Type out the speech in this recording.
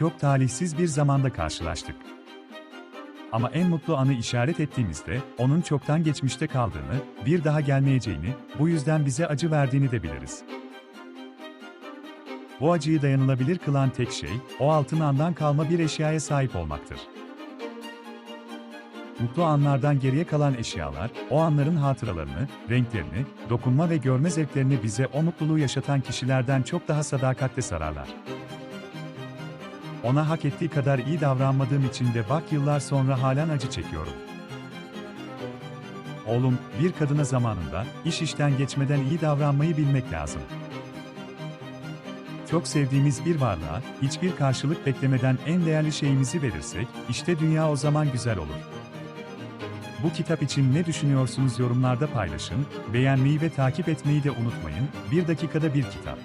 çok talihsiz bir zamanda karşılaştık. Ama en mutlu anı işaret ettiğimizde, onun çoktan geçmişte kaldığını, bir daha gelmeyeceğini, bu yüzden bize acı verdiğini de biliriz. Bu acıyı dayanılabilir kılan tek şey, o altın andan kalma bir eşyaya sahip olmaktır. Mutlu anlardan geriye kalan eşyalar, o anların hatıralarını, renklerini, dokunma ve görme zevklerini bize o mutluluğu yaşatan kişilerden çok daha sadakatle sararlar. Ona hak ettiği kadar iyi davranmadığım için de bak yıllar sonra halen acı çekiyorum. Oğlum, bir kadına zamanında, iş işten geçmeden iyi davranmayı bilmek lazım. Çok sevdiğimiz bir varlığa, hiçbir karşılık beklemeden en değerli şeyimizi verirsek, işte dünya o zaman güzel olur. Bu kitap için ne düşünüyorsunuz yorumlarda paylaşın, beğenmeyi ve takip etmeyi de unutmayın, bir dakikada bir kitap.